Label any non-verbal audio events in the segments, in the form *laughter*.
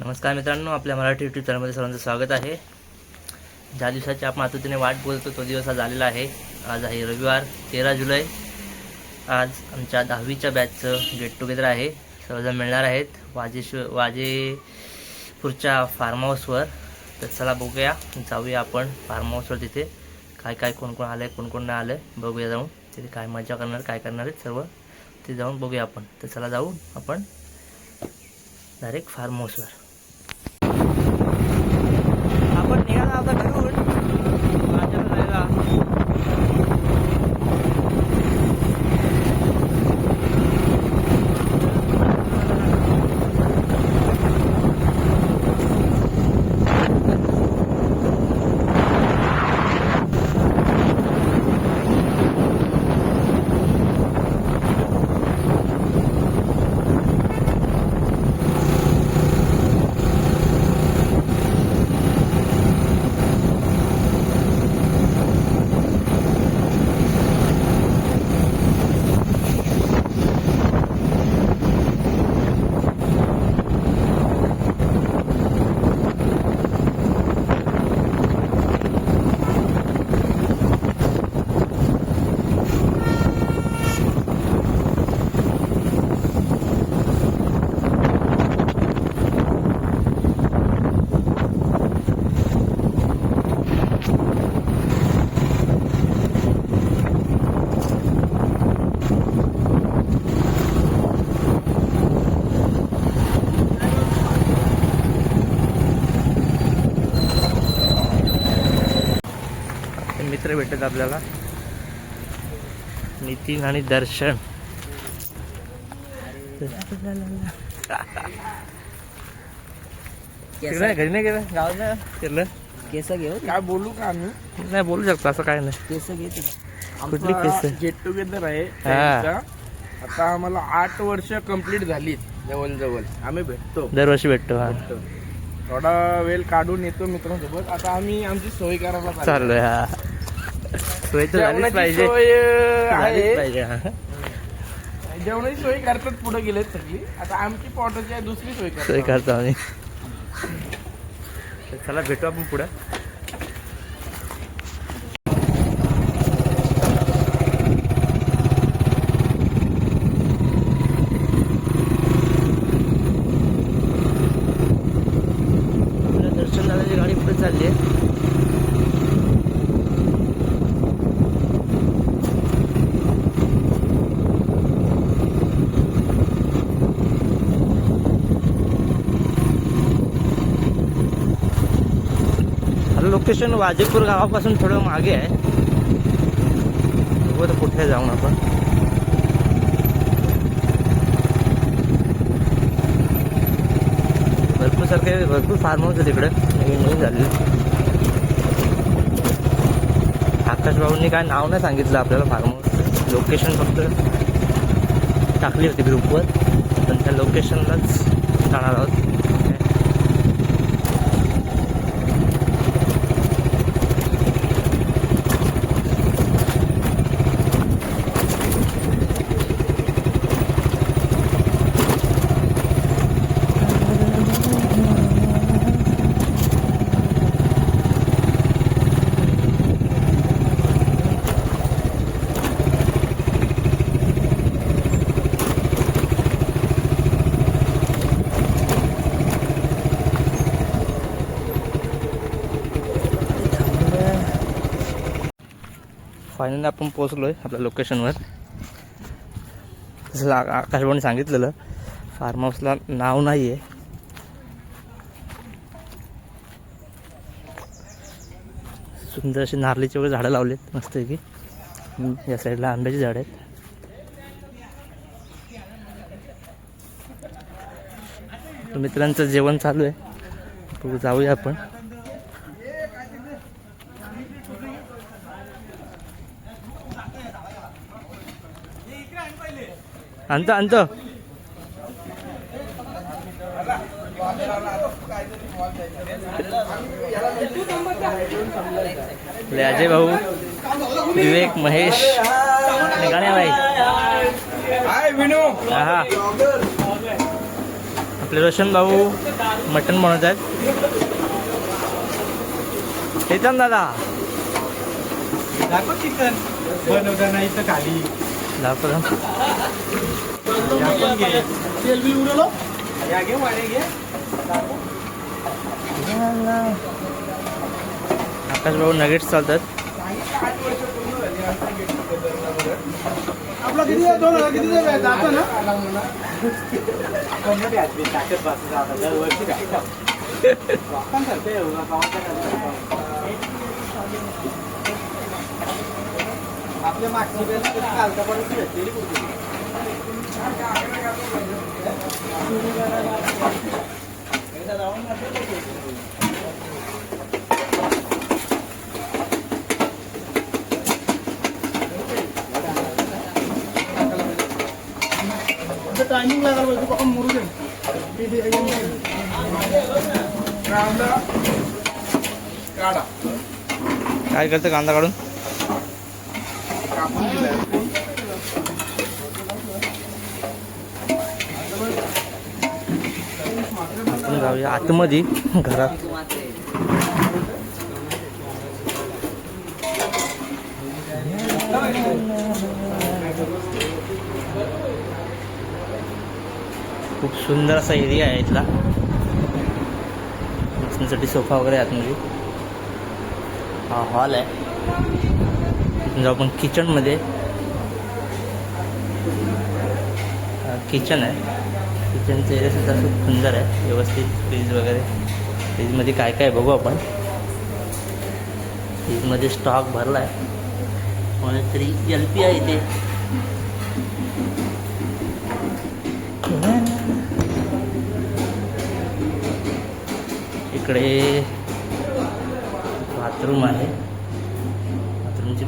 नमस्कार मित्रांनो आपल्या मराठी यूट्यूब चॅनलमध्ये सर्वांचं स्वागत आहे. ज्या दिवसाची आपण आतुतीने वाट बोलतो तो दिवस आज आलेला आहे. आज आहे रविवार तेरा जुलै. आज आमच्या दहावीच्या बॅचचं गेट टुगेदर आहे. सर्वजण मिळणार आहेत. वाजेश्वर वाजेपूरच्या फार्म हाऊसवर तर चला बघूया जाऊया आपण फार्म हाऊसवर तिथे. काय काय कोण कोण आलं आहे कोण कोण नाही आलं आहे बघूया जाऊन. तिथे काय मजा करणार काय करणार आहेत सर्व. ते जाऊन बघूया आपण. तर चला जाऊ आपण. डायरेक्ट फार्म हाऊसवर आपण निघाला आता घरून बाजारला जायला. ते मित्र भेटत आपल्याला. नितीन आणि दर्शन. घरी नाही गेलं? गावाला? फिरलं? केस घेऊ काय बोलू का आम्ही? नाही बोलू शकतो असं काय नाही. केस घे तू. कुठली केस? गेट टुगेदर आहे हा. आता आम्हाला आठ वर्ष कंप्लीट झाली जवळ जवळ आम्ही भेटतो. दरवर्षी भेटतो हा. भेटतो. थोडा वेळ काढून येतो मित्रांसोबत. आता आम्ही आमची सोय करायला चाललो. चाललोय हा. सोय तर झालीच पाहिजे. *laughs* झालीच हा. जेवणाची सोय करतात पुढे गेलेत सगळी. आता आमची पॉटाची आहे दुसरी सोय सोय करतो करतो आम्ही. तर चला भेटू आपण पुढं आपल्या दर्शन दादाची गाडी पुढे चालली आहे आता लोकेशन वाजेपूर गावापासून थोडं मागे आहे. बघू आता कुठे जाऊन आपण. भरपूर सारखे भरपूर फार्म होते तिकडे. नवीन नवीन झाले आकाश भाऊंनी काय नाव नाही सांगितलं आपल्याला फार्म हाऊस लोकेशन फक्त टाकली होती ग्रुपवर पण त्या लोकेशनलाच जाणार आहोत. फायनली आपण पोहोचलो आहे आपल्या लोकेशनवर जसं आ- आकाशवाणी सांगितलेलं फार्म हाऊसला नाव नाही आहे सुंदर अशी नारळीची वगैरे झाडं लावलेत मस्त की या साईडला आंब्याची झाडं आहेत. मित्रांचं जेवण चालू आहे. बघू जाऊया आपण. आणतो आणतो. अजय भाऊ विवेक महेश भाई हा आपले रोशन भाऊ मटण बनवत आहेत. चेतन दादा. चिकन. बनवताना इथं खाली. घे आकाश भाऊ नगेट्स चालतात आपला किती? दोन हजार किती? जातो ना दरवर्षी *laughs* आपल्या मागची वेळेस कालचा पण भेटलेली कुठे टायमिंग लागायला पाहिजे पकडून मुरू दे कांदा काढा काय करतं कांदा काढून कापून आपण जाऊया आतमध्ये घरात. खूप सुंदर असा एरिया आहे इथला. बसण्यासाठी सोफा वगैरे आहे आतमध्ये. हा हॉल आहे. समजा जाऊ. आपण किचनमध्ये किचन आहे. किचनचं एरिया सुद्धा खूप सुंदर आहे. व्यवस्थित फ्रीज वगैरे. फ्रीजमध्ये काय काय बघू आपण. फ्रीजमध्ये स्टॉक भरला आहे कोणीतरी एल पी आहे इथे. इकडे बाथरूम आहे.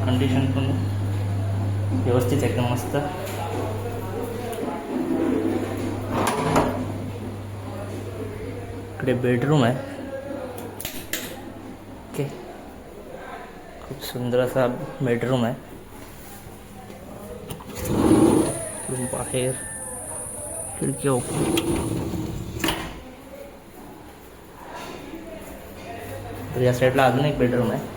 कंडिशन पण व्यवस्थित एकदम मस्त. इकडे बेडरूम आहे. ओके खूप सुंदर असा बेडरूम आहे. बाहेर खिडकी ओपन तर या साईडला अजून एक बेडरूम आहे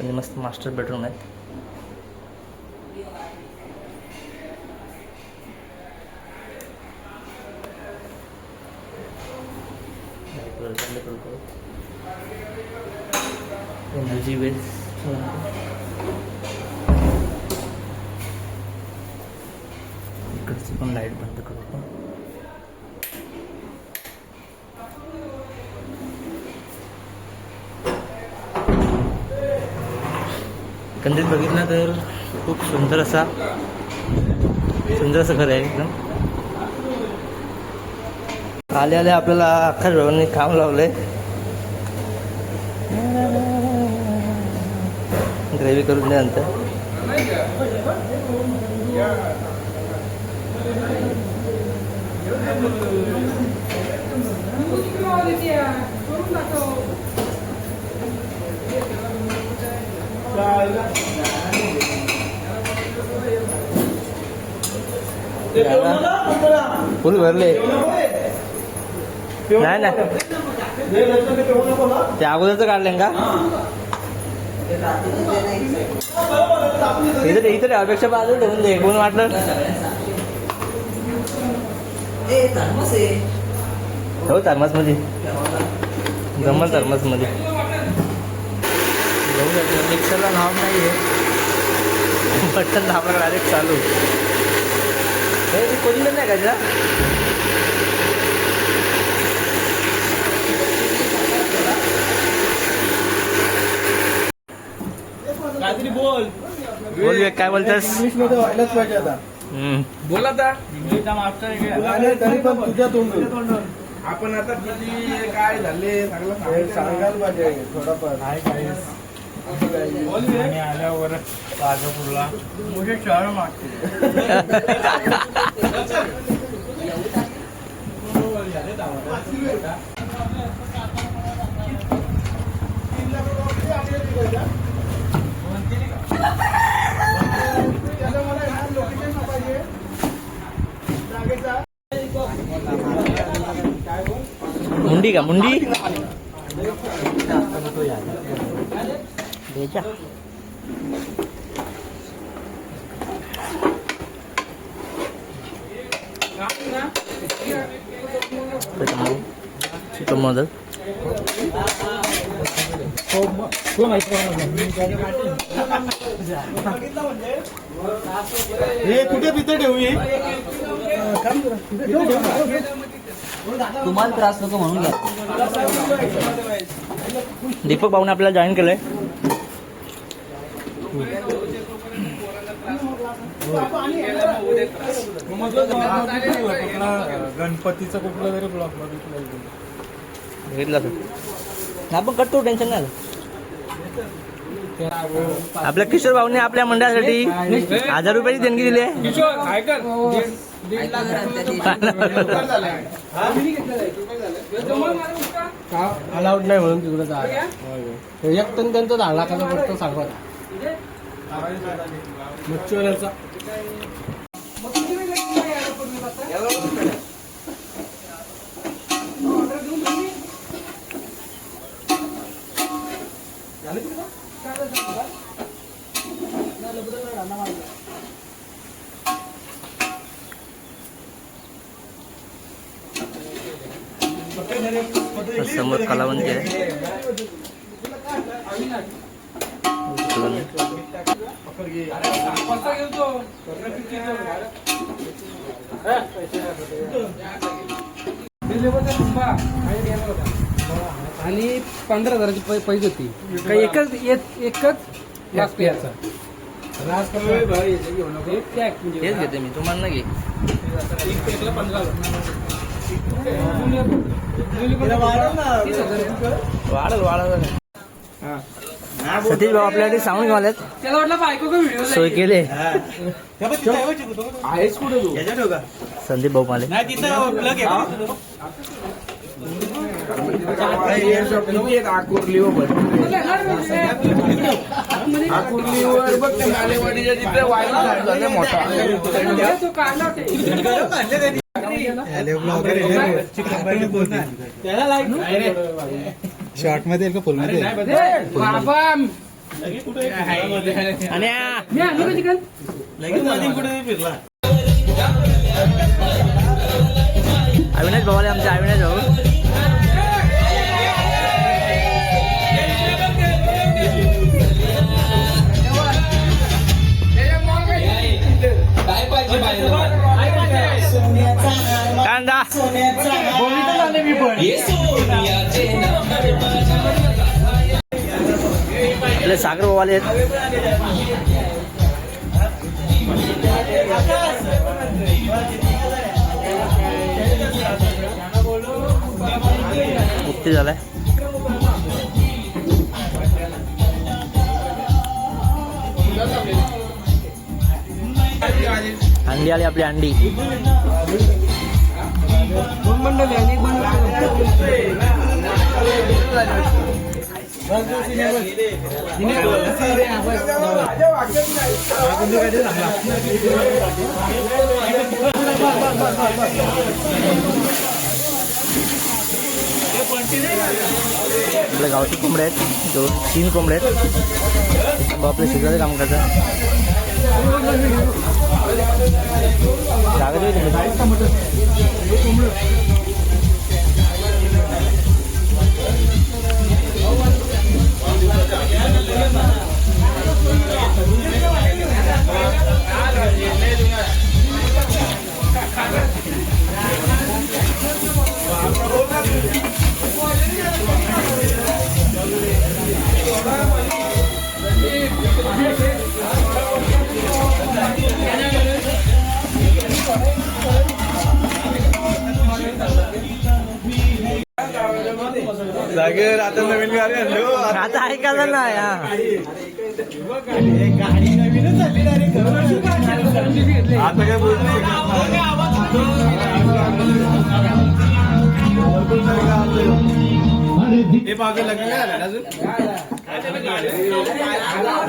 आणि मस्त मास्टर बेडरूम आहेत एनर्जी वेस्ट इकडची पण लाइट बंद करू आपण. एकंदरीत बघितलं तर खूप सुंदर असा सुंदर असं घर आहे एकदम. आले आले आपल्याला अख्खा भावांनी काम लावलंय. ग्रेव्ही करून द्या द्यानंतर फुल भरले. नाही ना ते अगोदरच काढले का? इथं इथं अपेक्षा बाजू ठेवून दे कोण वाटलं? हो थर्मसमध्ये जमल थर्मसमध्ये मिक्सरला नाव नाही आहे बटन दाबला डायरेक्ट चालू. हे कोणलं नाही का बोल. बोल काय बोलतेस? इंग्लिशमध्ये व्हायलाच पाहिजे आता. हम्म. बोला आता. आणि तरी पण तुझ्या तोंडून. आपण आता किती काय झाले सांगायला पाहिजे थोडंफार. आणि आल्यावर राजापूरला. मुझे चार मागते. मुंडी का? मुंडी? भेजा। मदत हे कुठे तिथे ठेवू? तुम्हाला त्रास नको म्हणून दीपक भाऊने आपल्याला जॉईन केलंय. गणपतीचं कुठलं तरी ब्लॉग बघितलं आपण करतो टेन्शन नाही आपल्या किशोर भाऊने आपल्या मंडळासाठी हजार रुपयाची देणगी दिली आहे. अलाउड नाही म्हणून तिकडे एक टन त्यांचा दहा लाखाचा पडतो सांगत मच्छीवाल्याचा. समोर कलावंती आहे आणि पंधरा हजाराची पै- पैसे होती. काही एकच एक- एकच ग्लास प्यायचा हेच घेते मी तुम्हाला नाही घे वाढल वाढल सतीश भाऊ आपल्यासाठी साऊंड घेऊन आलेत. त्याला वाटलं बायको का व्हिडिओ सोय केले. आहेस कुठे तू? संदीप भाऊ माले. मालेवाडीच्या तिथे मोठा. तो शॉर्टमध्ये का फुलमध्ये बाबा. आणि आ, मी आणलं का चिकन अविनाश भाऊ आले आमचे अविनाश भाऊ. आपले सागर भाऊ आले मुक्ती झालाय. अंडी आली आपली अंडी. आपल्या गावचे कोंबडे आहेत. दोन तीन कोंबडे आहेत. आपल्या शेजारी काम करतात. जागा आता नवीन गाडी आणलो आता ऐकायला हा. गाडी नवीनच आता काय हे मागे लग्न अजून?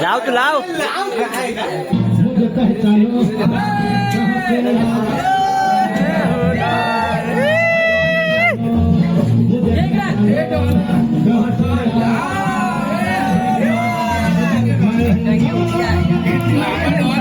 लाव तू लाव. Thank you.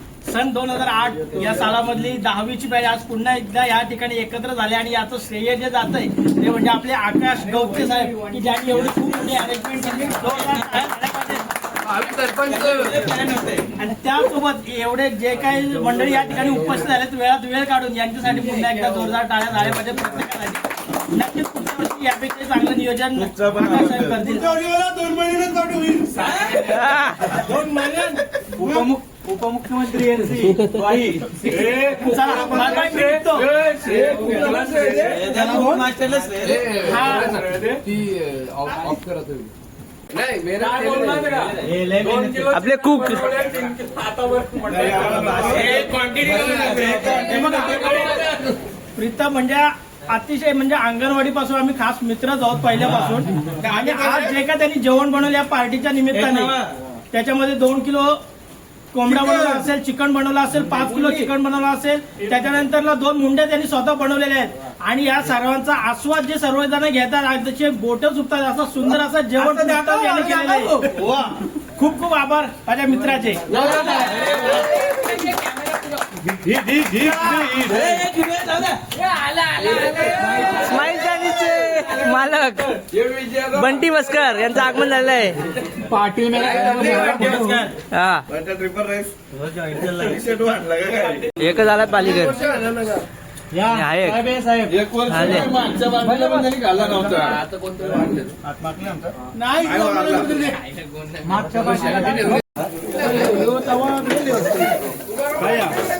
सन दोन हजार आठ या सालामधली दहावीची बॅच आज पुन्हा एकदा या ठिकाणी एकत्र झाले आणि याचं श्रेय जे जात आहे ते म्हणजे आपले आकाश गवते साहेब की ज्यांनी एवढी खूप मोठी अरेंजमेंट केली. आणि त्यासोबत एवढे जे काही मंडळी या ठिकाणी उपस्थित झालेत वेळात वेळ काढून यांच्यासाठी पुन्हा एकदा जोरदार टाळ्या झाल्या पाहिजे प्रत्येकासाठी नक्कीच पुढच्या वर्षी यापेक्षा चांगलं नियोजन आकाश साहेब करतील. *laughs* उपमुख्यमंत्री यांची चला बाय बाय भेटतो आपले कुक प्रीतम म्हणजे अतिशय म्हणजे अंगणवाडी पासून आम्ही खास मित्रच आहोत पहिल्यापासून. आणि आज जे काय त्यांनी जेवण बनवलं या पार्टीच्या निमित्ताने. त्याच्यामध्ये दोन किलो कोंबडा बनवला असेल चिकन बनवलं असेल पाच किलो चिकन बनवलं असेल त्याच्यानंतरला दोन मुंड्या त्यांनी स्वतः बनवलेल्या आहेत आणि या सर्वांचा आस्वाद जे सर्वजण घेतात आणि त्याचे बोट सुटतात असं सुंदर असं जेवण प्रीतम यांनी केलेलं आहे वा. खूप खूप आभार माझ्या मित्राचे स्माईल मालक. बंटी मस्कर यांचं आगमन झालेलं आहे पाटील हा. एकच आला पालिकर आहे एक.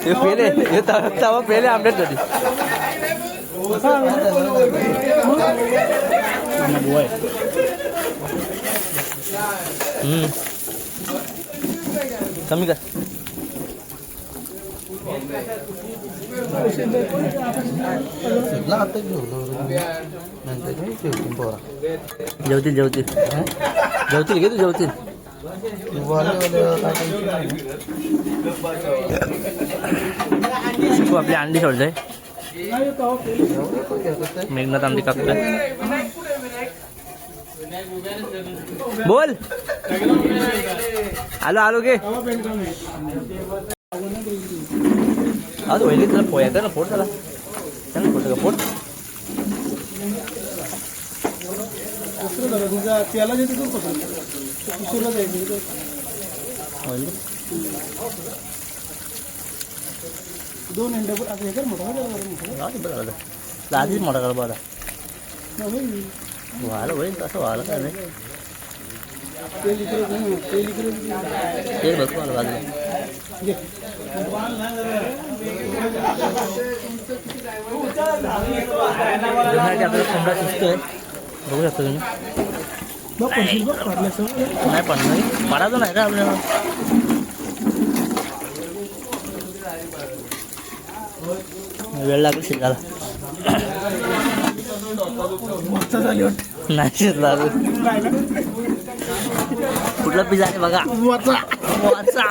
हे पेले हे तवा आमच्यात होती हम्म. कमी कर जेवतील जेवतील जेवतील घे तू जेवतील तू आपली अंडी सोडलंय मेघनाथ आमची कापतोय बोल. आलो आलो गे. आज वहिनी तुला पोया ना फोड झाला त्याला. फोड का फोड त्याला तू जायचं दोन अंडे आता हे कर मोठा बरं झालं. आधीच मोठा कर बरं. होईल. व्हायला होईल तसं व्हायला काय नाही. तेल बघ मला बाजूला. आपल्याला कोंबडा शिजतोय बघू शकता तुम्ही. बघ पडल्याचं नाही. पडायचं नाही का आपल्याला? वेळ लागला शिजायला. नाही शिजला कुठला पिझ्झा आहे बघा. वाचा. वाचा.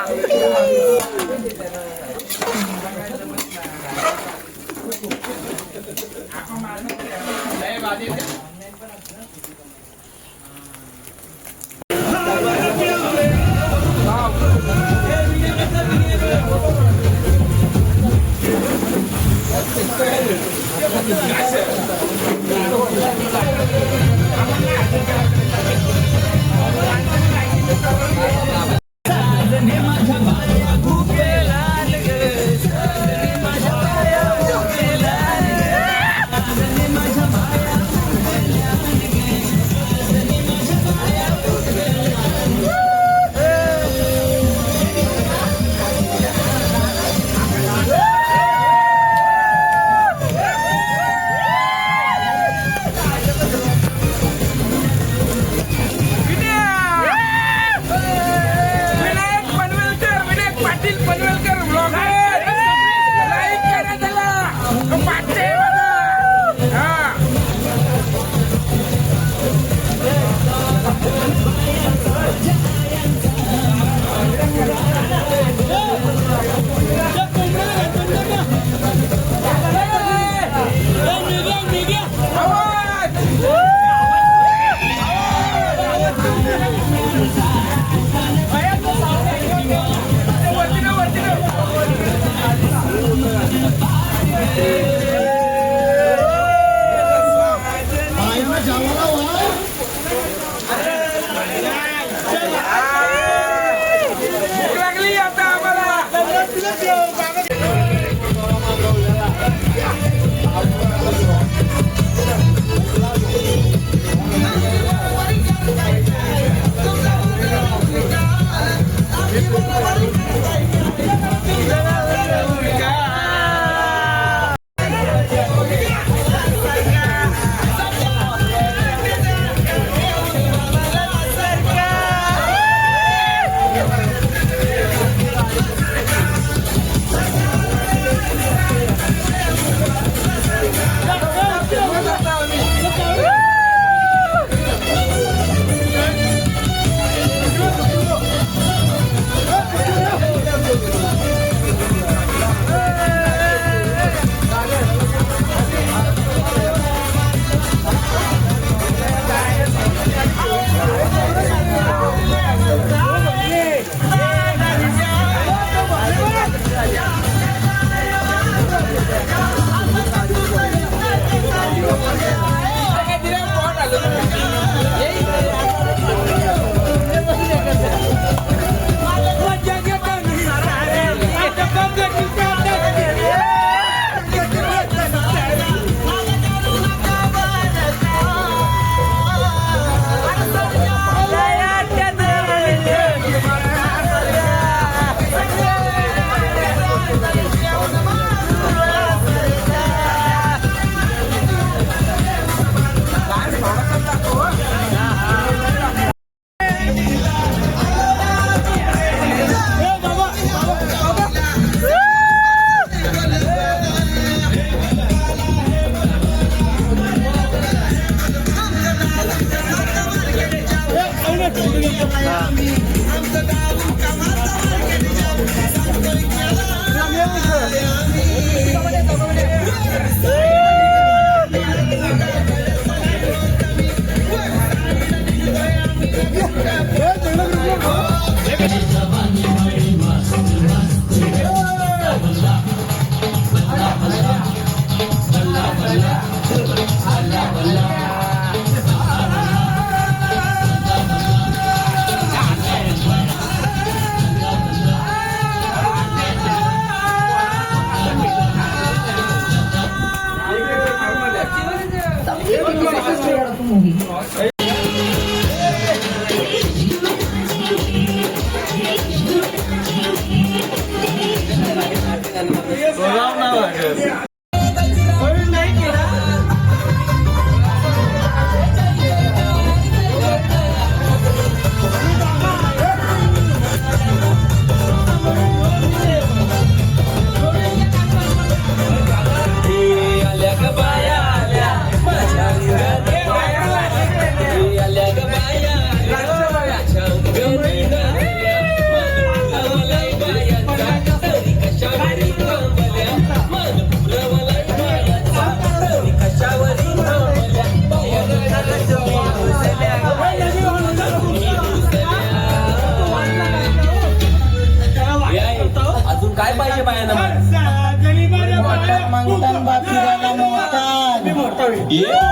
ये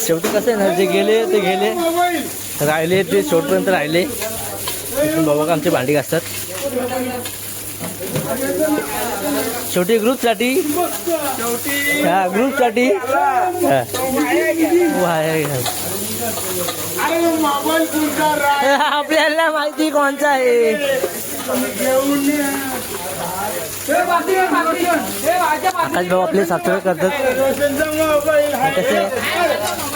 शेवटी कसं आहे ना जे गेले ते गेले राहिले ते शेवटपर्यंत राहिले. बाबा आमचे भांडी घासतात. शेवटी ग्रुपसाठी? हा ग्रुपसाठी? हा. आपल्याला माहिती कोणचा आहे? आकाश भाऊ आपले साफसफाई करतात. कसे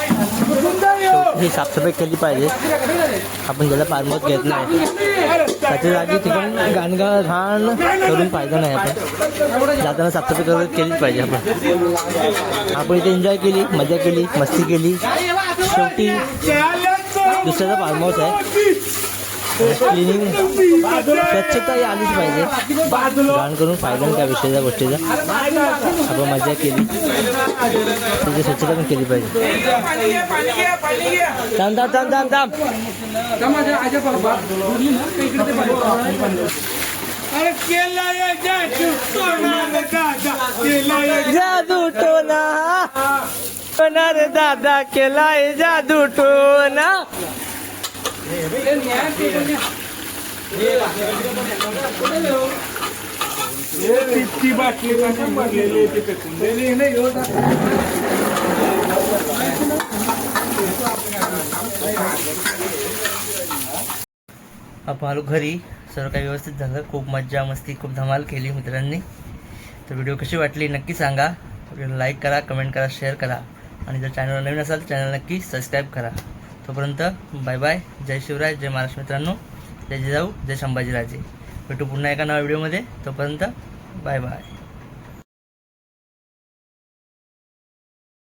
ही साफसफाई केली पाहिजे. आपण ज्याला पारमत घेत नाही. त्याच्या जागी ठिकाण गाणगा घाण करून फायदा नाही आपण. जाताना साफसफाई करत केलीच पाहिजे आपण. आपण इथे एन्जॉय केली मजा केली मस्ती केली. शेवटी दुसऱ्याचा फार्म हाऊस आहे. क्लिनिंग स्वच्छता ही आलीच पाहिजे घाण करून फायदा नाही त्या विषयाच्या गोष्टीचा आपण मजा केली त्याची स्वच्छता पण केली पाहिजे थांब थांब थांब थांब थांब जादू टोना दादा केलाय जादू टोना आपण आलो घरी. सर्व काही व्यवस्थित झालं. खूप मज्जा मस्ती खूप धमाल केली मित्रांनी. तर व्हिडिओ कशी वाटली नक्की सांगा. व्हिडिओला लाईक करा कमेंट करा शेअर करा. आणि जर चॅनल नवीन असाल तर चॅनल नक्की सबस्क्राईब करा. तोपर्यंत बाय बाय जय शिवराय जय महाराष्ट्र मित्रांनो. जय जिजाऊ जय संभाजीराजे. भेटू पुन्हा एका नव्या व्हिडिओमध्ये तोपर्यंत बाय बाय